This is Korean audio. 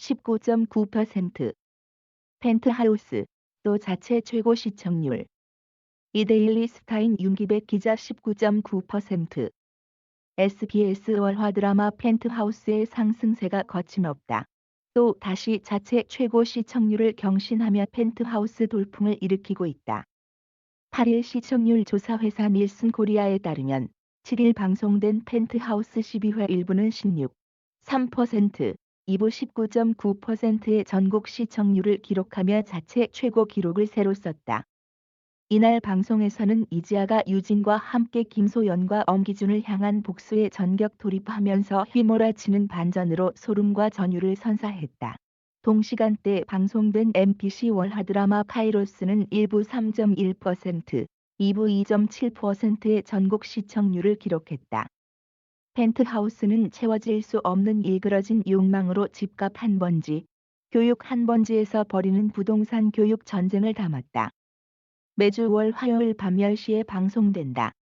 19.9%. 펜트하우스 또 자체 최고 시청률. 이데일리 스타인 윤기백 기자 19.9%. SBS 월화 드라마 펜트하우스의 상승세가 거침없다. 또 다시 자체 최고 시청률을 경신하며 펜트하우스 돌풍을 일으키고 있다. 8일 시청률 조사 회사 닐슨 코리아에 따르면 7일 방송된 펜트하우스 12회 1부는 16, 3%, 2부 19.9%의 전국 시청률을 기록하며 자체 최고 기록을 새로 썼다. 이날 방송에서는 이지아가 유진과 함께 김소연과 엄기준을 향한 복수에 전격 돌입하면서 휘몰아치는 반전으로 소름과 전율을 선사했다. 동시간대 방송된 MBC 월화 드라마 카이로스는 1부 3.1%, 2부 2.7%의 전국 시청률을 기록했다. 펜트하우스는 채워질 수 없는 일그러진 욕망으로 집값 한 번지, 교육 한 번지에서 벌이는 부동산 교육 전쟁을 담았다. 매주 월 화요일 밤 10시에 방송된다.